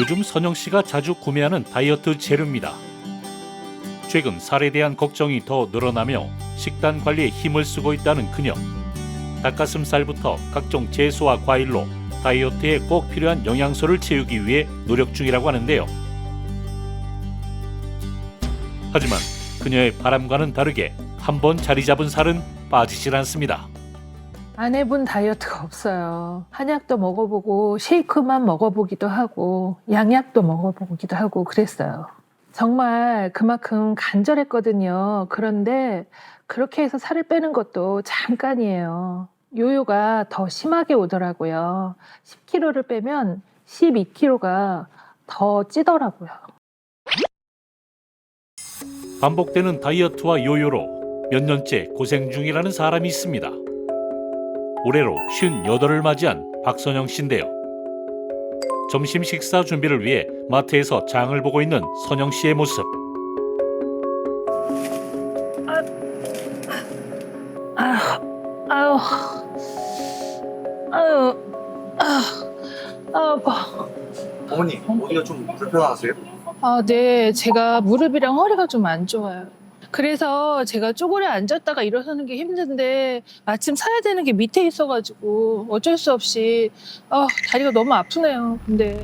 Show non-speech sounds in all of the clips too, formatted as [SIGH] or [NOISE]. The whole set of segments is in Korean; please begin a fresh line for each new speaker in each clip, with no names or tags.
요즘 선영 씨가 자주 구매하는 다이어트 재료입니다. 최근 살에 대한 걱정이 더 늘어나며 식단 관리에 힘을 쓰고 있다는 그녀. 닭가슴살부터 각종 채소와 과일로 다이어트에 꼭 필요한 영양소를 채우기 위해 노력 중이라고 하는데요. 하지만 그녀의 바람과는 다르게 한번 자리 잡은 살은 빠지질 않습니다.
안 해본 다이어트가 없어요. 한약도 먹어보고 쉐이크만 먹어보기도 하고 양약도 먹어보기도 하고 그랬어요. 정말 그만큼 간절했거든요. 그런데 그렇게 해서 살을 빼는 것도 잠깐이에요. 요요가 더 심하게 오더라고요. 10kg를 빼면 12kg가 더 찌더라고요.
반복되는 다이어트와 요요로 몇 년째 고생 중이라는 사람이 있습니다. 올해로 58을 맞이한 박선영 씨인데요. 점심 식사 준비를 위해 마트에서 장을 보고 있는 선영 씨의 모습.
아유, 아유, 아유, 아파.
어머니 어디가 좀 불편하세요?
아, 네. 제가 무릎이랑 허리가 좀 안 좋아요. 그래서 제가 쪼그려 앉았다가 일어서는 게 힘든데 마침 사야 되는 게 밑에 있어가지고 어쩔 수 없이 아, 다리가 너무 아프네요. 근데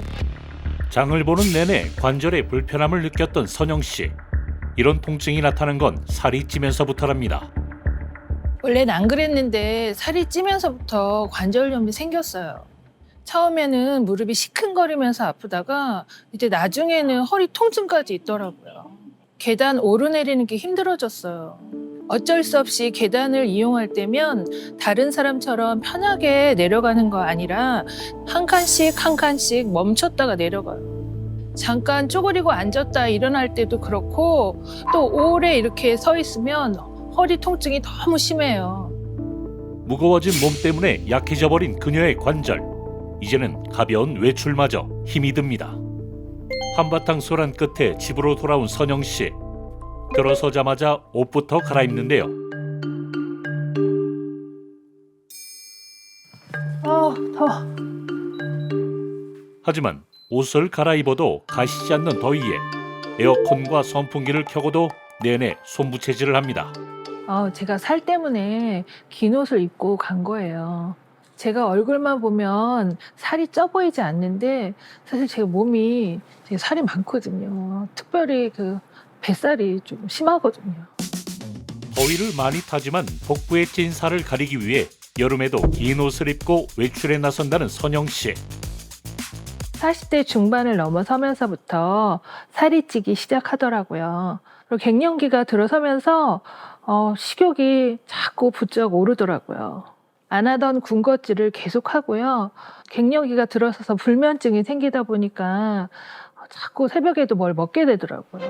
장을 보는 내내 관절에 불편함을 느꼈던 선영 씨. 이런 통증이 나타난 건 살이 찌면서부터랍니다.
원래는 안 그랬는데 살이 찌면서부터 관절염이 생겼어요. 처음에는 무릎이 시큰거리면서 아프다가 이제 나중에는 허리 통증까지 있더라고요. 계단 오르내리는 게 힘들어졌어요. 어쩔 수 없이 계단을 이용할 때면 다른 사람처럼 편하게 내려가는 거 아니라 한 칸씩 한 칸씩 멈췄다가 내려가요. 잠깐 쪼그리고 앉았다 일어날 때도 그렇고 또 오래 이렇게 서 있으면 허리 통증이 너무 심해요.
무거워진 몸 때문에 약해져 버린 그녀의 관절. 이제는 가벼운 외출마저 힘이 듭니다. 한바탕 소란 끝에 집으로 돌아온 선영 씨. 들어서자마자 옷부터 갈아입는데요.
아, 더워.
하지만 옷을 갈아입어도 가시지 않는 더위에 에어컨과 선풍기를 켜고도 내내 손부채질을 합니다.
어, 제가 살 때문에 긴 옷을 입고 간 거예요. 제가 얼굴만 보면 살이 쪄 보이지 않는데 사실 제 몸이 되게 살이 많거든요. 특별히 그 뱃살이 좀 심하거든요.
더위를 많이 타지만 복부에 찐 살을 가리기 위해 여름에도 긴 옷을 입고 외출에 나선다는 선영 씨.
40대 중반을 넘어서면서부터 살이 찌기 시작하더라고요. 그리고 갱년기가 들어서면서 어, 식욕이 자꾸 부쩍 오르더라고요. 안 하던 군것질을 계속 하고요. 갱년기가 들어서서 불면증이 생기다 보니까 자꾸 새벽에도 뭘 먹게 되더라고요.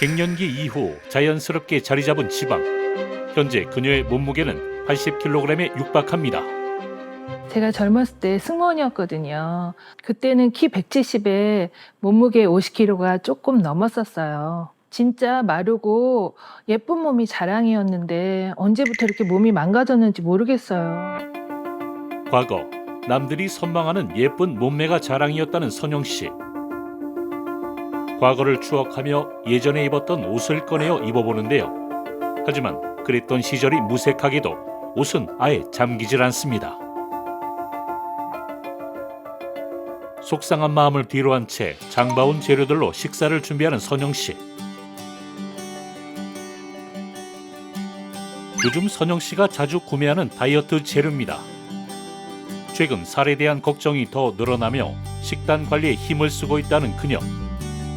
갱년기 이후 자연스럽게 자리 잡은 지방. 현재 그녀의 몸무게는 80kg에 육박합니다.
제가 젊었을 때 승무원이었거든요. 그때는 키 170에 몸무게 50kg가 조금 넘었었어요. 진짜 마르고 예쁜 몸이 자랑이었는데 언제부터 이렇게 몸이 망가졌는지 모르겠어요.
과거 남들이 선망하는 예쁜 몸매가 자랑이었다는 선영 씨. 과거를 추억하며 예전에 입었던 옷을 꺼내어 입어보는데요. 하지만 그랬던 시절이 무색하게도 옷은 아예 잠기질 않습니다. 속상한 마음을 뒤로한 채 장바온 재료들로 식사를 준비하는 선영 씨. 요즘 선영 씨가 자주 구매하는 다이어트 재료입니다. 최근 살에 대한 걱정이 더 늘어나며 식단 관리에 힘을 쓰고 있다는 그녀.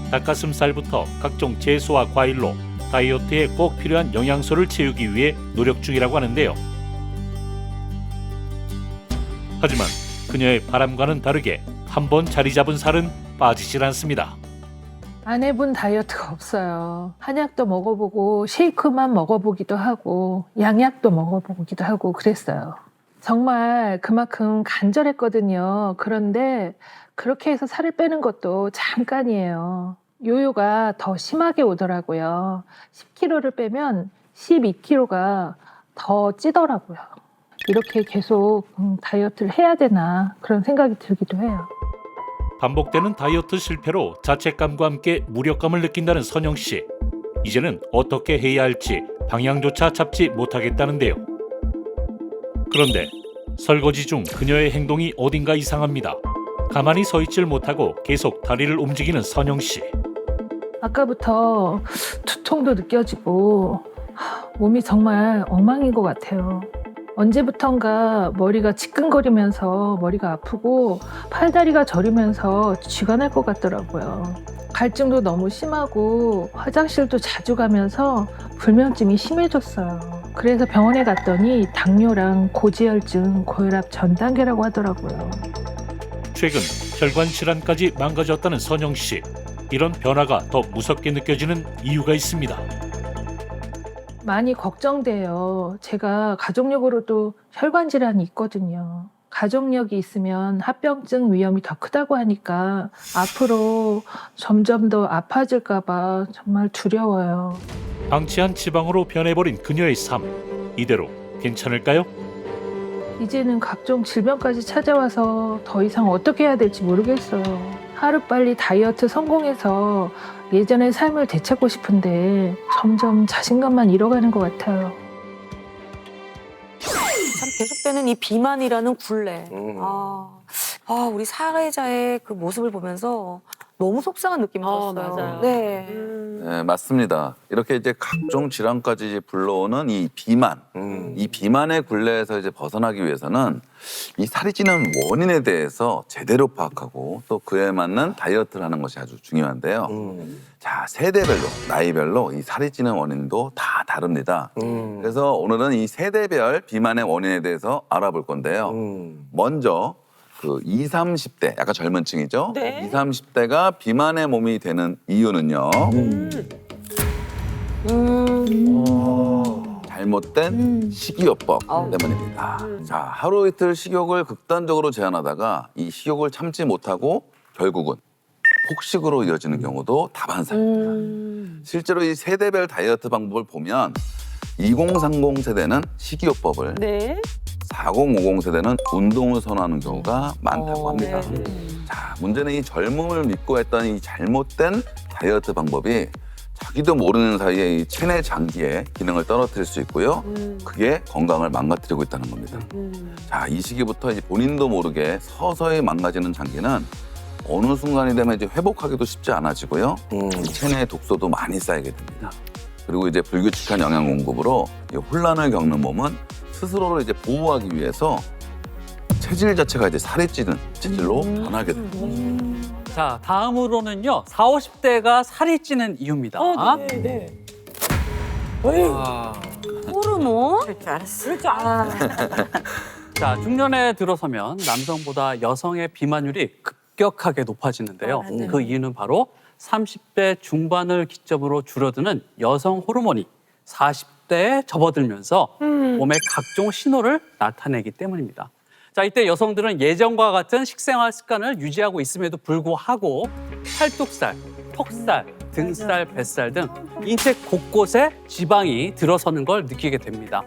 닭가슴살부터 각종 채소와 과일로 다이어트에 꼭 필요한 영양소를 채우기 위해 노력 중이라고 하는데요. 하지만 그녀의 바람과는 다르게 한번 자리 잡은 살은 빠지질 않습니다.
안 해본 다이어트가 없어요. 한약도 먹어보고 쉐이크만 먹어보기도 하고 양약도 먹어보기도 하고 그랬어요. 정말 그만큼 간절했거든요. 그런데 그렇게 해서 살을 빼는 것도 잠깐이에요. 요요가 더 심하게 오더라고요. 10kg를 빼면 12kg가 더 찌더라고요. 이렇게 계속 음, 다이어트를 해야 되나 그런 생각이 들기도 해요.
반복되는 다이어트 실패로 자책감과 함께 무력감을 느낀다는 선영 씨. 이제는 어떻게 해야 할지 방향조차 잡지 못하겠다는데요. 그런데 설거지 중 그녀의 행동이 어딘가 이상합니다. 가만히 서 있질 못하고 계속 다리를 움직이는 선영 씨.
아까부터 두통도 느껴지고 하, 몸이 정말 엉망인 것 같아요. 언제부턴가 머리가 지끈거리면서 머리가 아프고 팔다리가 저리면서 쥐가 날 것 같더라고요. 갈증도 너무 심하고 화장실도 자주 가면서 불면증이 심해졌어요. 그래서 병원에 갔더니 당뇨랑 고지혈증, 고혈압 전 단계라고 하더라고요.
최근 혈관 질환까지 망가졌다는 선영 씨. 이런 변화가 더 무섭게 느껴지는 이유가 있습니다.
많이 걱정돼요. 제가 가족력으로도 혈관 질환이 있거든요. 가족력이 있으면 합병증 위험이 더 크다고 하니까 앞으로 점점 더 아파질까봐 정말 두려워요.
방치한 지방으로 변해버린 그녀의 삶. 이대로 괜찮을까요?
이제는 각종 질병까지 찾아와서 더 이상 어떻게 해야 될지 모르겠어요. 하루빨리 다이어트 성공해서 예전의 삶을 되찾고 싶은데 점점 자신감만 잃어가는 것 같아요.
참 계속되는 이 비만이라는 굴레.
음.
아, 아, 우리 사례자의 그 모습을 보면서 너무 속상한 느낌이
어,
들었어요.
맞아요.
네.
네, 맞습니다. 이렇게 이제 각종 질환까지 이제 불러오는 이 비만,
음.
이 비만의 굴레에서 이제 벗어나기 위해서는 이 살이 찌는 원인에 대해서 제대로 파악하고 또 그에 맞는 다이어트를 하는 것이 아주 중요한데요.
음.
자, 세대별로, 나이별로 이 살이 찌는 원인도 다 다릅니다.
음.
그래서 오늘은 이 세대별 비만의 원인에 대해서 알아볼 건데요.
음.
먼저 그 20, 30대, 약간 젊은 층이죠.
네.
20, 30대가 비만의 몸이 되는 이유는요. 잘못된 식이요법
아우.
때문입니다. 자, 하루 이틀 식욕을 극단적으로 제한하다가 이 식욕을 참지 못하고 결국은 폭식으로 이어지는 경우도 다반사입니다. 실제로 이 세대별 다이어트 방법을 보면 2030 세대는 식이요법을,
네.
4050 세대는 운동을 선호하는 경우가 많다고
어,
합니다.
네.
자, 문제는 이 젊음을 믿고 했던 이 잘못된 다이어트 방법이 자기도 모르는 사이에 이 체내 장기의 기능을 떨어뜨릴 수 있고요. 그게 건강을 망가뜨리고 있다는 겁니다. 자, 이 시기부터 이제 본인도 모르게 서서히 망가지는 장기는 어느 순간이 되면 이제 회복하기도 쉽지 않아지고요.
음.
체내의 독소도 많이 쌓이게 됩니다. 그리고 이제 불규칙한 영양 공급으로 이 혼란을 겪는 몸은 스스로를 이제 보호하기 위해서 체질 자체가 이제 살이 찌는 체질로 변하게 됩니다.
자, 다음으로는요. 40, 50대가 살이 찌는 이유입니다.
어, 네, 네.
호르몬? 그럴 줄 알았어.
그럴 줄 알아. [LAUGHS]
자, 중년에 들어서면 남성보다 여성의 비만율이 급격하게 높아지는데요.
아, 맞아요.
그 이유는 바로 30대 중반을 기점으로 줄어드는 여성 호르몬이 40대에 접어들면서 몸에 각종 신호를 나타내기 때문입니다. 자, 이때 여성들은 예전과 같은 식생활 습관을 유지하고 있음에도 불구하고 팔뚝살, 턱살, 등살, 뱃살 등 인체 곳곳에 지방이 들어서는 걸 느끼게 됩니다.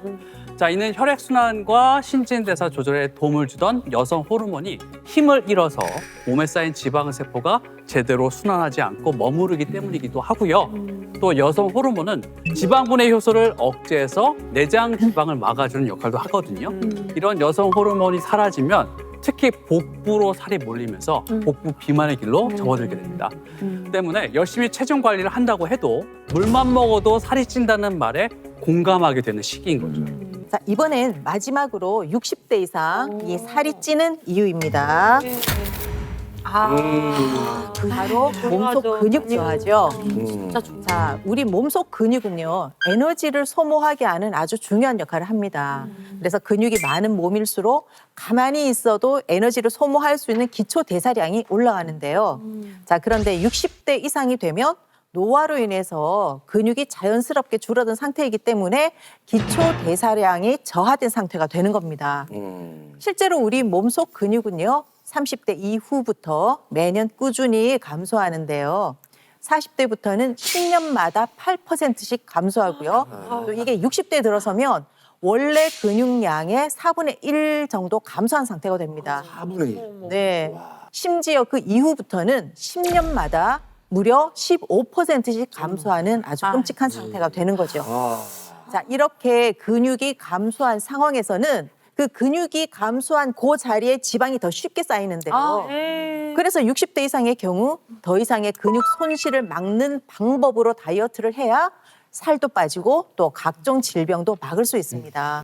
자, 이는 혈액순환과 신진대사 조절에 도움을 주던 여성 호르몬이 힘을 잃어서 몸에 쌓인 지방 세포가 제대로 순환하지 않고 머무르기 때문이기도 하고요. 또 여성 호르몬은 지방분해 효소를 억제해서 내장 지방을 막아주는 역할도 하거든요. 이런 여성 호르몬이 사라지면 특히 복부로 살이 몰리면서 복부 비만의 길로 접어들게 됩니다. 때문에 열심히 체중 관리를 한다고 해도 물만 먹어도 살이 찐다는 말에 공감하게 되는 시기인 거죠.
자, 이번엔 마지막으로 60대 이상 이 살이 찌는 이유입니다.
아, 그
바로 몸속
맞아.
근육 저하죠.
음.
자, 우리 몸속 근육은요, 에너지를 소모하게 하는 아주 중요한 역할을 합니다. 그래서 근육이 많은 몸일수록 가만히 있어도 에너지를 소모할 수 있는 기초 대사량이 올라가는데요. 자, 그런데 60대 이상이 되면 노화로 인해서 근육이 자연스럽게 줄어든 상태이기 때문에 기초 대사량이 저하된 상태가 되는 겁니다.
음.
실제로 우리 몸속 근육은요, 30대 이후부터 매년 꾸준히 감소하는데요. 40대부터는 10년마다 8%씩 감소하고요. 또 이게 60대 들어서면 원래 근육량의 4분의 1 정도 감소한 상태가 됩니다.
4분의 1.
네. 심지어 그 이후부터는 10년마다 무려 15%씩 감소하는 아주
아.
끔찍한 상태가 되는 거죠.
아,
자, 이렇게 근육이 감소한 상황에서는 그 근육이 감소한 그 자리에 지방이 더 쉽게 쌓이는데요.
아, 네.
그래서 60대 이상의 경우 더 이상의 근육 손실을 막는 방법으로 다이어트를 해야 살도 빠지고 또 각종 질병도 막을 수 있습니다.